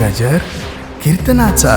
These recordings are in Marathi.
गजर कीर्तनाचा.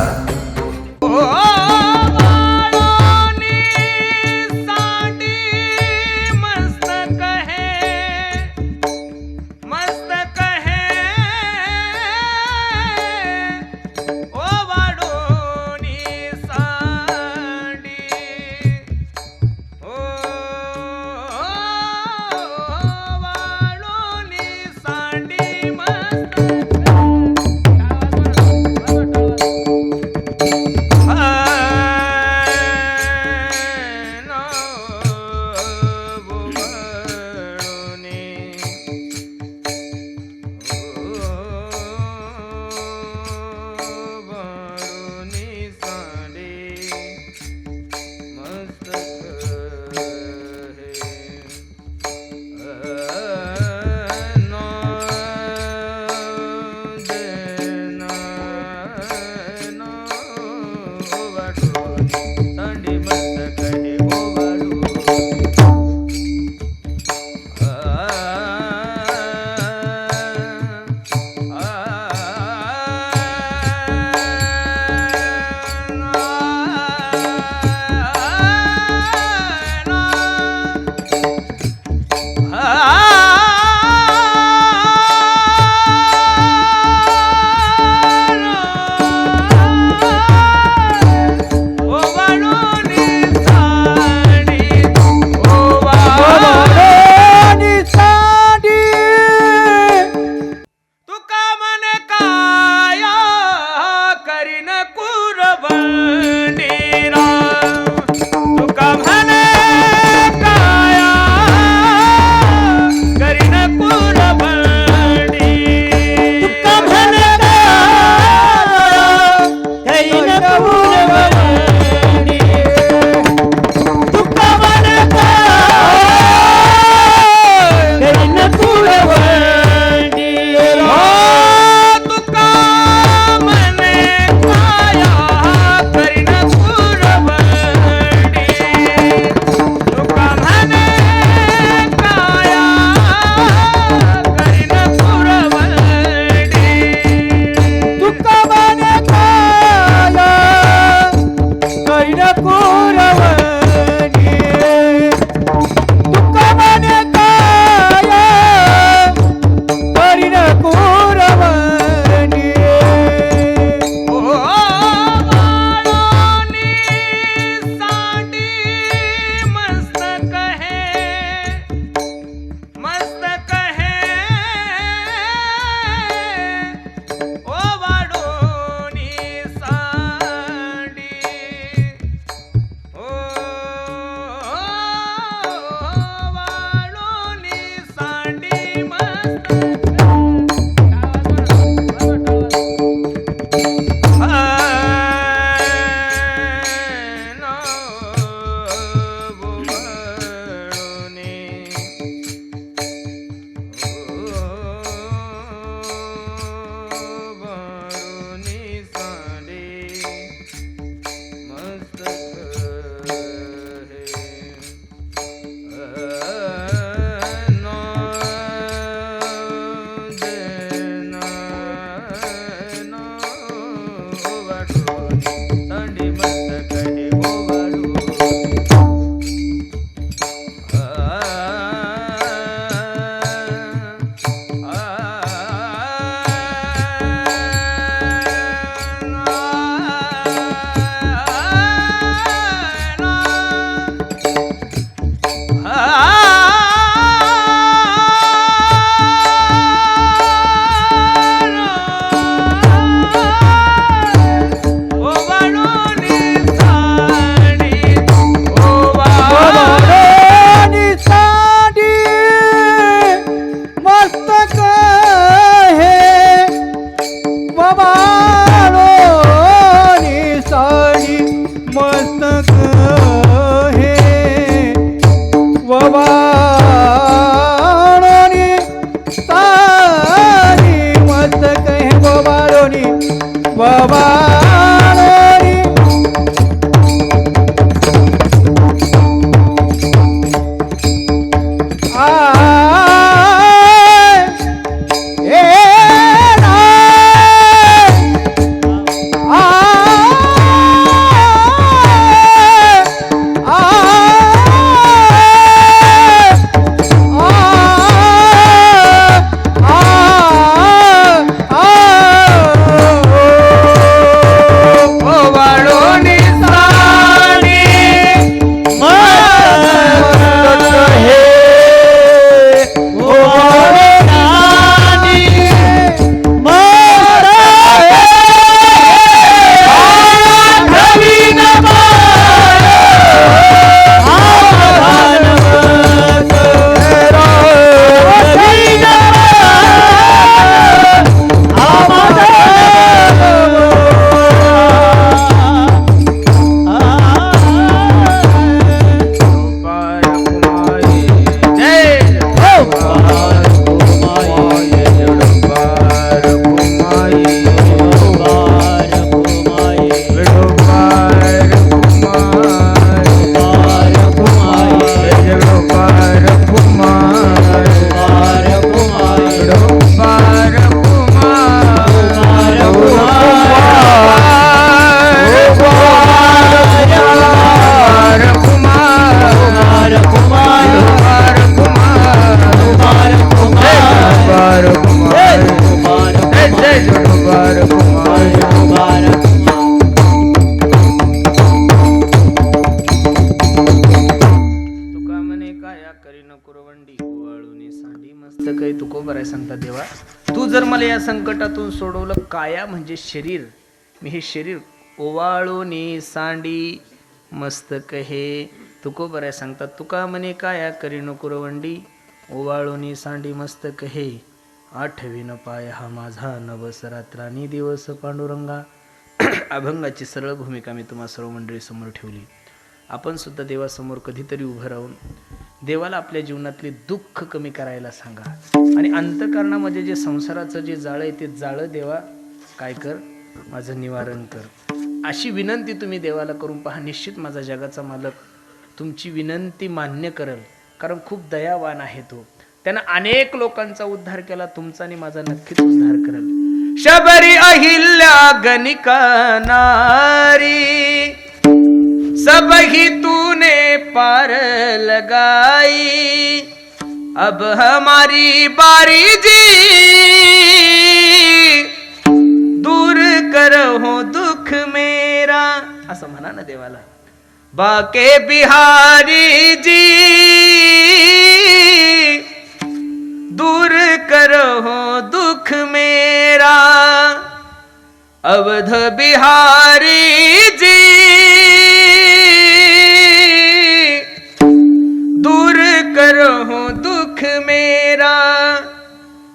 बरोबर आहे सांगता देवा. तू जर मला या संकटातून सोडवलं काया म्हणजे शरीर. मी हे शरीर ओवाळून सांडी मस्तक हे. तुको आहे सांगतात तुका म्हणे काया करी नको ओवाळून सांडी मस्तक हे. आठवीन पाय हा माझा नवस रात्रानी दिवस पांडुरंगा. अभंगाची सरळ भूमिका मी तुम्हा सर्व मंडळी समोर ठेवली. आपण सुद्धा देवासमोर कधीतरी उभं राहून देवाला आपल्या जीवनातले दुःख कमी करायला सांगा. आणि अंतकरणामध्ये जे संसाराचं जे जाळं आहे ते जाळं देवा काय कर? माझं निवारण कर. अशी विनंती तुम्ही देवाला करून पहा. निश्चित माझा जगाचा मालक तुमची विनंती मान्य करेल. कारण खूप दयावान आहे तो. त्यानं अनेक लोकांचा उद्धार केला तुमचा आणि माझा नक्कीच उद्धार करेल. शबरी अहिल्या गणिका नारी सबही तू तूने पार लगाई। अब हमारी बारी जी। दूर करो दुख मेरा। असं म्हणा ना देवाला। बाके बिहारी जी। दूर करो दुख मेरा। अवध बिहारी जी। रहो दुख मेरा।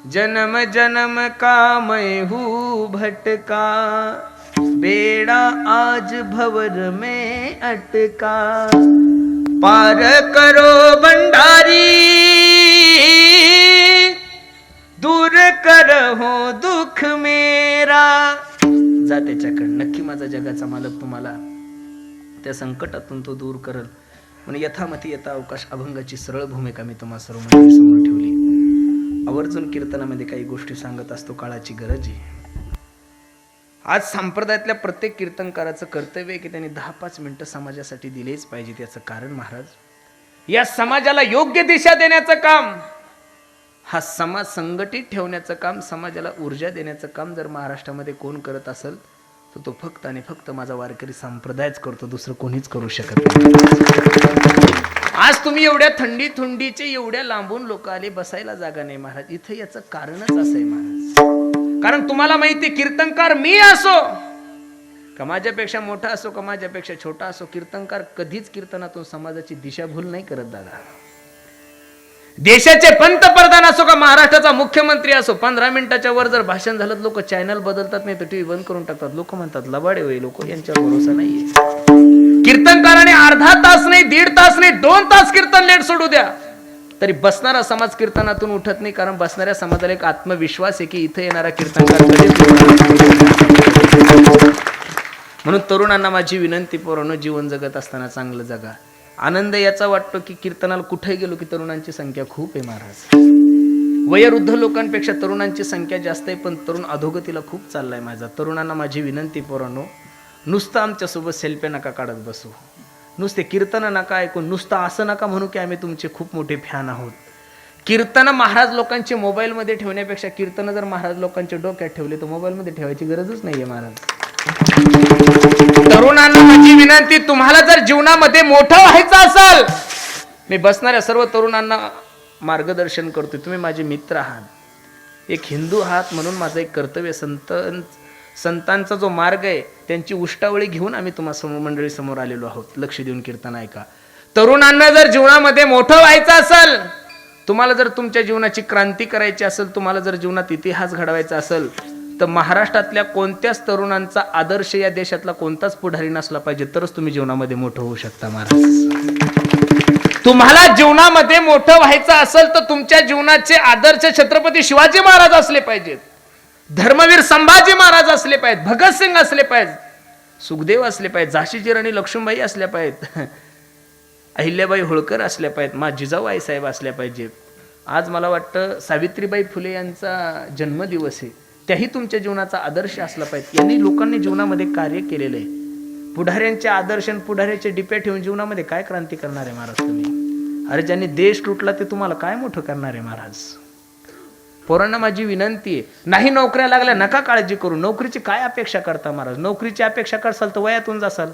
जन्म जन्म का मैं हूँ भटका। बेड़ा आज भवर में अटका। पार करो भंडारी। दूर करो दुःख मेरा। जा त्याच्याकडे. नक्की माझा जगाचा मालक तुम्हाला त्या संकटातून तो दूर करल. म्हणून यथामती यथा अवकाश अभंगाची सरळ भूमिका मी तुम्हा सर्व मंडळी समोर ठेवली. आवर्जून कीर्तनामध्ये काही गोष्टी सांगत असतो काळाची गरज आहे. आज संप्रदायातल्या प्रत्येक कीर्तनकाराचं कर्तव्य आहे की त्यांनी दहा पाच मिनटं समाजासाठी दिलेच पाहिजे त्याचं कारण महाराज. या समाजाला योग्य दिशा देण्याचं काम हा समाज संघटित ठेवण्याचं काम समाजाला ऊर्जा देण्याचं काम जर महाराष्ट्रामध्ये कोण करत असेल तर तो फक्त आणि फक्त माझा वारकरी संप्रदायच करतो दुसरं कोणीच करू शकत नाही. आज तुम्ही एवढ्या थंडी थुंडीचे एवढ्या लांबून लोक आले बसायला जागा नाही महाराज. इथं याचं कारणच असं आहे महाराज. कारण तुम्हाला माहिती कीर्तनकार मी असो. का माझ्यापेक्षा मोठा असो का माझ्यापेक्षा छोटा असो कीर्तनकार कधीच कीर्तनातून समाजाची दिशाभूल नाही करत दादा. देशाचे पंतप्रधान असो का महाराष्ट्राचा मुख्यमंत्री असो पंधरा मिनिटाच्या वर जर भाषण झालं लोक चॅनल बदलतात नाही तर टीव्ही बंद करून टाकतात. लोक म्हणतात लबाडे होई लोक यांच्यावर भरोसा नाहीये. कीर्तनकाराने अर्धा तास नाही दीड तास नाही दोन तास कीर्तन लेट सोडू द्या. तरी बसणारा समाज कीर्तनातून उठत नाही कारण बसणाऱ्या समाजाला एक आत्मविश्वास आहे की इथे येणारा कीर्तनकार म्हणून तरुणांना माझी विनंती पोरांनो जीवन जगत असताना चांगलं जगा. आनंद याचा वाटतो की कीर्तनाला कुठे गेलो की तरुणांची संख्या खूप आहे महाराज. वयोवृद्ध लोकांपेक्षा तरुणांची संख्या जास्त आहे पण तरुण अधोगतीला खूप चाललाय माझा. तरुणांना माझी विनंती पोरांनो नुसतं आमच्यासोबत सेल्फ्या नका काढत बसू. नुसते कीर्तन नका ऐकून नुसतं असं नका म्हणू की आम्ही तुमचे खूप मोठे फॅन आहोत. कीर्तन महाराज लोकांचे मोबाईलमध्ये ठेवण्यापेक्षा कीर्तन जर महाराज लोकांच्या डोक्यात ठेवले तर मोबाईलमध्ये ठेवायची गरजच नाहीये महाराज. तरुणांना माझी विनंती तुम्हाला जर जीवनामध्ये मोठं व्हायचं असेल मी बसणाऱ्या सर्व तरुणांना मार्गदर्शन करतोय. तुम्ही माझे मित्र आहात. एक हिंदू आहात म्हणून माझं एक कर्तव्य संत संतांचा जो मार्ग आहे त्यांची उष्टावळी घेऊन आम्ही तुम्हा समोर मंडळी समोर आलेलो आहोत. लक्ष देऊन कीर्तन ऐका. तरुणांना जर जीवनामध्ये मोठं व्हायचं असेल तुम्हाला जर तुमच्या जीवनाची क्रांती करायची असेल तुम्हाला जर जीवनात इतिहास घडवायचा असेल तर महाराष्ट्रातल्या कोणत्याच तरुणांचा आदर्श या देशातला कोणताच पुढारी नसला पाहिजे तरच तुम्ही जीवनामध्ये मोठं होऊ शकता महाराज. तुम्हाला जीवनामध्ये मोठं व्हायचं असेल तर तुमच्या जीवनाचे आदर्श छत्रपती शिवाजी महाराज असले पाहिजेत. धर्मवीर संभाजी महाराज असले पाहिजेत भगतसिंग असले पाहिजेत सुखदेव असले पाहिजेत झाशीची राणी लक्ष्मीबाई असल्या पाहिजेत. अहिल्याबाई होळकर असल्या पाहिजेत मा जिजाऊ साहेब असल्या पाहिजेत. आज मला वाटतं सावित्रीबाई फुले यांचा जन्मदिवस आहे. त्याही तुमच्या जीवनाचा आदर्श असला पाहिजे. यांनी लोकांनी जीवनामध्ये कार्य केलेलं आहे. पुढाऱ्यांचे आदर्श आणि पुढाऱ्याचे डिपे ठेवून जीवनामध्ये काय क्रांती करणार आहे महाराज तुम्ही? अरे ज्यांनी देश लुटला ते तुम्हाला काय मोठं करणार आहे महाराज? पोरांना माझी विनंती आहे. नाही नोकऱ्या लागल्या नका काळजी करू. नोकरीची काय अपेक्षा करता महाराज? नोकरीची अपेक्षा करसाल तर वयातून जासाल.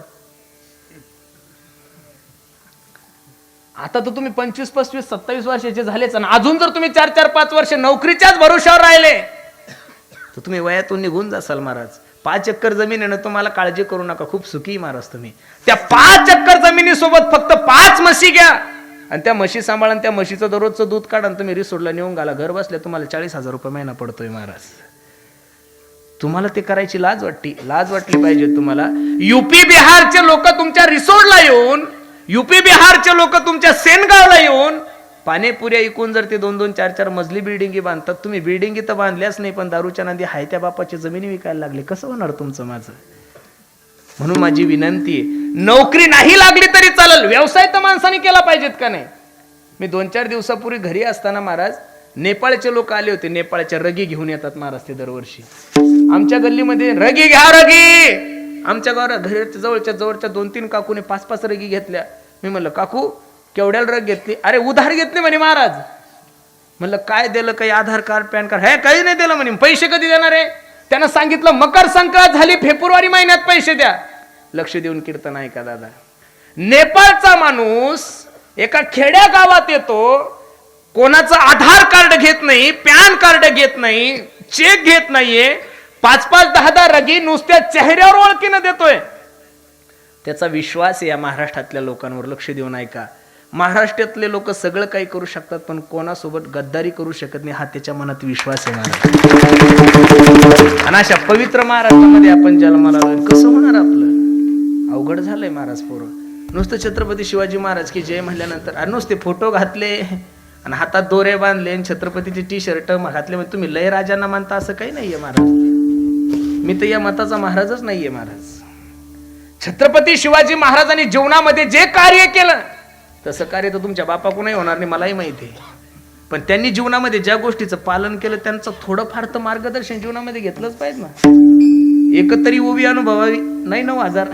आता तर तुम्ही पंचवीस पस्तीस सत्तावीस वर्षाचे झालेच आणि अजून जर तुम्ही चार चार पाच वर्ष नोकरीच्याच भरोशावर राहिले तर तुम्ही वयातून निघून जासाल महाराज. पाच चक्कर जमीन आहे ना तुम्हाला काळजी करू नका. खूप सुखी महाराज तुम्ही. त्या पाच एकर जमिनीसोबत फक्त पाच म्हशी घ्या. आणि त्या म्हशी सांभाळून त्या म्हशीचं दररोजचं दूध काढा आणि तुम्ही रिसोडला नेऊन घाला. घर बसल्या तुम्हाला चाळीस हजार रुपये महिना पडतोय महाराज. तुम्हाला ते करायची लाज वाटली लाज वाटली पाहिजे तुम्हाला. युपी बिहारचे लोक तुमच्या रिसोडला येऊन युपी बिहारचे लोक तुमच्या सेनगावला येऊन पाणीपुऱ्या ऐकून जर ते दोन दोन चार चार मजली बिल्डिंगी बांधतात तुम्ही बिल्डिंगी तर बांधल्याच नाही पण दारूच्या नांदी हाय त्या बापाची जमिनी विकायला लागली. कसं होणार तुमचं माझं? म्हणून माझी विनंती आहे नोकरी नाही लागली तरी चालेल. व्यवसाय तर माणसाने केला पाहिजेत का नाही? मी दोन चार दिवसापूर्वी घरी असताना महाराज नेपाळचे लोक आले होते. नेपाळच्या रगी घेऊन येतात महाराज ते दरवर्षी. आमच्या गल्लीमध्ये रगी घ्या रगी! आमच्या गावात घराच्या जवळच्या जवळच्या दोन तीन काकूने पाच पाच रगी घेतल्या. मी म्हणलं काकू केवढ्याला रग घेतली? अरे उधार घेतली म्हणे महाराज. म्हणलं काय दिलं काही आधार कार्ड पॅन कार्ड? हे काही नाही दिलं म्हणे. पैसे कधी देणार आहे? त्यानं सांगितलं मकर संक्रांत झाली फेब्रुवारी महिन्यात पैसे द्या. लक्ष देऊन कीर्तन आहे का दादा. नेपाळचा माणूस एका खेड्या गावात येतो. कोणाचं आधार कार्ड घेत नाही पॅन कार्ड घेत नाही चेक घेत नाहीये. पाच पाच दहा दहा रगी नुसत्या चेहऱ्यावर ओळखीनं देतोय. त्याचा विश्वास या महाराष्ट्रातल्या लोकांवर. लक्ष देऊन ऐका. महाराष्ट्रातले लोक सगळं काही करू शकतात पण कोणासोबत गद्दारी करू शकत नाही हा त्याच्या मनात विश्वास आहे. महाराज आणि अशा पवित्र महाराष्ट्रामध्ये आपण जन्माला कसं होणार आपलं? अवघड झालंय महाराज पोरं. नुसतं छत्रपती शिवाजी महाराज की जय म्हणल्यानंतर नुसते फोटो घातले आणि हातात दोरे बांधले आणि छत्रपतीचे टी शर्ट घातले म्हणजे तुम्ही लय राजांना मानता असं काही नाहीये महाराज. मी तर या मताचा महाराजच नाहीये महाराज. छत्रपती शिवाजी महाराजांनी जीवनामध्ये जे कार्य केलं तसं कार्य तर तुमच्या बापाकडूनही होणार नाही मलाही माहिती आहे. पण त्यांनी जीवनामध्ये ज्या गोष्टीचं पालन केलं त्यांचं थोडंफार तर मार्गदर्शन जीवनामध्ये घेतलंच पाहिजे ना. एकतरी उभी अनुभवावी नाही नऊ हजार.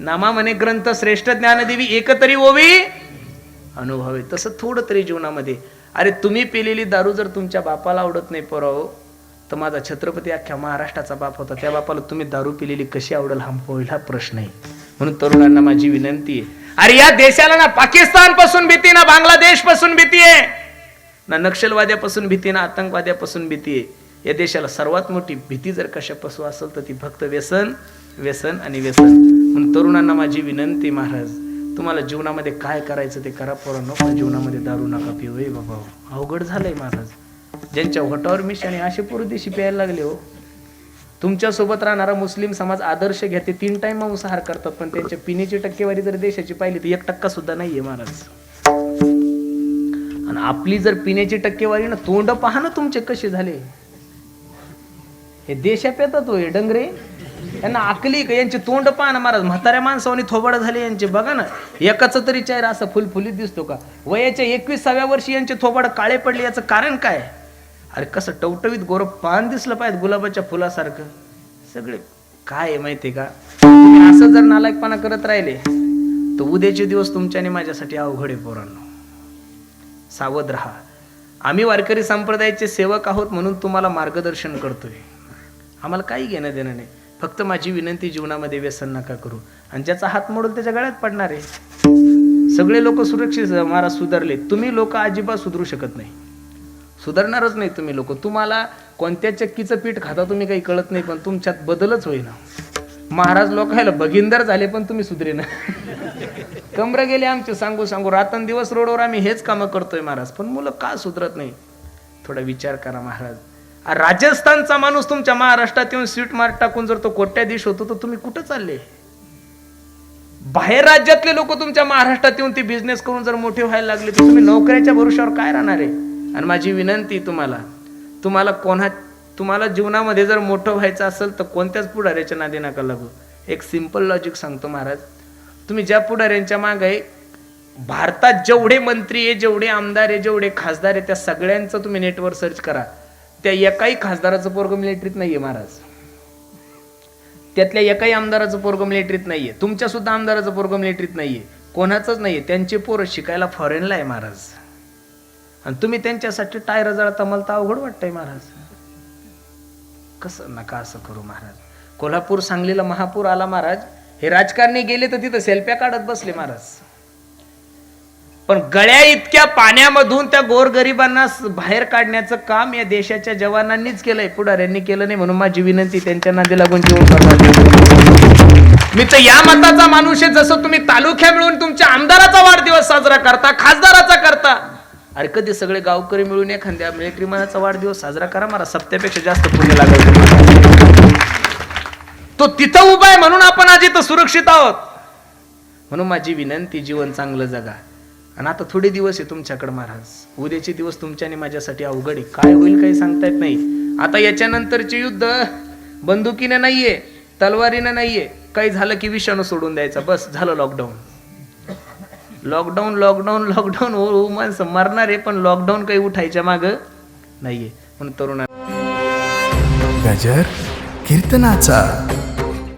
नामा म्हणे ग्रंथ श्रेष्ठ ज्ञानदेवी एकतरी ओवी अनुभवे तसं थोडं तरी जीवनामध्ये. अरे तुम्ही पिलेली दारू जर तुमच्या बापाला आवडत नाही पोराव तर माझा छत्रपती अख्ख्या महाराष्ट्राचा बाप होता. त्या बापाला तुम्ही दारू पिलेली कशी आवडेल हा पहिला प्रश्न आहे. म्हणून तरुणांना माझी विनंती आहे अरे या देशाला ना पाकिस्तानपासून भीती ना बांगलादेशपासून भीती आहे. ना नक्षलवाद्यापासून भीती ना आतंकवाद्यापासून भीती आहे. या देशाला सर्वात मोठी भीती जर कशापासून असेल तर ती फक्त व्यसन व्यसन आणि व्यसन. म्हणून तरुणांना माझी विनंती महाराज तुम्हाला जीवनामध्ये काय करायचं ते करा पोरांनो पण जीवनामध्ये दारू नका पिऊ. बाबा अवघड झालंय महाराज. ज्यांच्या होटावर मिशाने असे पुरुदेशी प्यायला लागले हो तुमच्यासोबत राहणारा मुस्लिम समाज आदर्श घ्या ते तीन टाइम मांसाहार करतात पण त्यांच्या पिण्याची टक्केवारी जर देशाची पाहिली तर एक टक्का सुद्धा नाहीये महाराज. आणि आपली जर पिण्याची टक्केवारी ना तोंड पहा ना तुमचे कसे झाले. हे देशात येतात होय डंगरे. यांना आकली का यांचे तोंड पहा ना महाराज. म्हाताऱ्या माणसावानी थोबाड झाले यांचे बघा ना. एकाच तरी चेहरा असा फुलफुलीत दिसतो का? वयाच्या एकविसाव्या वर्षी यांचे थोबाड काळे पडले याचं कारण काय? अरे कसं टवटवीत गोर पान दिसलं पाहिजे गुलाबाच्या फुलासारखं. सगळे काय आहे माहितीये का? तुम्ही असं जर नालायकपणा करत राहिले तर उद्याचे दिवस तुमच्याने माझ्यासाठी अवघड आहे पोरांनो. सावध राहा. आम्ही वारकरी संप्रदायाचे सेवक आहोत म्हणून तुम्हाला मार्गदर्शन करतोय. आम्हाला काही घेणं देणं नाही. फक्त माझी विनंती जीवनामध्ये व्यसन नका करू. आणि ज्याचा हात मोडून त्याच्या गळ्यात पडणार आहे. सगळे लोक सुरक्षित महाराज सुधारले. तुम्ही लोक अजिबात सुधरू शकत नाही. सुधारणारच नाही तुम्ही लोक. तुम्हाला कोणत्या चक्कीचं पीठ खाता तुम्ही काही कळत नाही पण तुमच्यात बदलच होईना. महाराज लोकायला बगिंदर झाले पण तुम्ही सुधरे ना. कमरे गेले आमचे सांगू सांगू. रातन दिवस रोडवर आम्ही हेच कामं करतोय महाराज पण मुलं का सुधरत नाही? थोडा विचार करा महाराज. राजस्थानचा माणूस तुमच्या महाराष्ट्रात येऊन स्वीट मार्ट टाकून जर तो कोट्याधीश होतो तर तुम्ही कुठं चालले? बाहेर राज्यातले लोक तुमच्या महाराष्ट्रात येऊन ते बिझनेस करून जर मोठे व्हायला लागले तर तुम्ही नोकऱ्याच्या भरोश्यावर काय राहणार आहे? आणि माझी विनंती तुम्हाला तुम्हाला कोणा तुम्हाला जीवनामध्ये जर मोठं व्हायचं असेल तर कोणत्याच पुढाऱ्याच्या नादी नका लागू. एक सिंपल लॉजिक सांगतो महाराज. तुम्ही ज्या पुढाऱ्यांच्या मागे आहे भारतात जेवढे मंत्री आहे जेवढे आमदार आहे जेवढे खासदार आहे त्या सगळ्यांचं तुम्ही नेटवर सर्च करा. त्या एकाही खासदाराचं पोरग मिलिटरीत नाहीये महाराज. त्यातल्या एकाही आमदाराचं पोरग मिलिटरीत नाहीये. तुमच्या सुद्धा आमदाराचं पोरग मिलिटरीत नाहीये. कोणाचंच नाहीये. त्यांचे पोरं शिकायला फॉरेनला आहे महाराज. आणि तुम्ही त्यांच्यासाठी टायर जळता मला तर अवघड वाटतंय महाराज. कसं नका असं करू महाराज. कोल्हापूर सांगलीला महापूर आला महाराज. हे राजकारणी गेले तर तिथं सेल्फ्या काढत बसले महाराज. पण गळ्या इतक्या पाण्यामधून त्या गोरगरिबांना बाहेर काढण्याचं काम या देशाच्या जवानांनीच केलंय. पुढाऱ्यांनी केलं नाही म्हणून माझी विनंती त्यांच्या नादी लागून जीवन करणार मी तर या मताचा माणूस आहे जसं तुम्ही तालुक्या मिळून तुमच्या आमदाराचा वाढदिवस साजरा करता खासदाराचा करता. अरे कधी सगळे गावकरी मिळून एखाद्या मिलिटरीमानाचा वाढदिवस साजरा करा मला सप्त्यापेक्षा जास्त पुण्य लागेल तो तिथं उभा आहे म्हणून आपण आज इथं सुरक्षित आहोत. म्हणून माझी विनंती जीवन चांगलं जगा. आणि आता थोडे दिवस आहे तुमच्याकडे महाराज. उद्याचे दिवस तुमच्याने माझ्यासाठी अवघड आहे. काय होईल काही सांगता येत नाही. आता याच्यानंतरचे युद्ध बंदुकीने नाहीये तलवारीने नाहीये. काही झालं की विषाणू सोडून द्यायचा. बस झालं लॉकडाऊन लॉकडाऊन लॉकडाऊन लॉकडाऊन हो हो माणसं मरणार आहे पण लॉकडाऊन काही उठायच्या माग नाहीये. म्हणून तरुणा गजर कीर्तनाचा.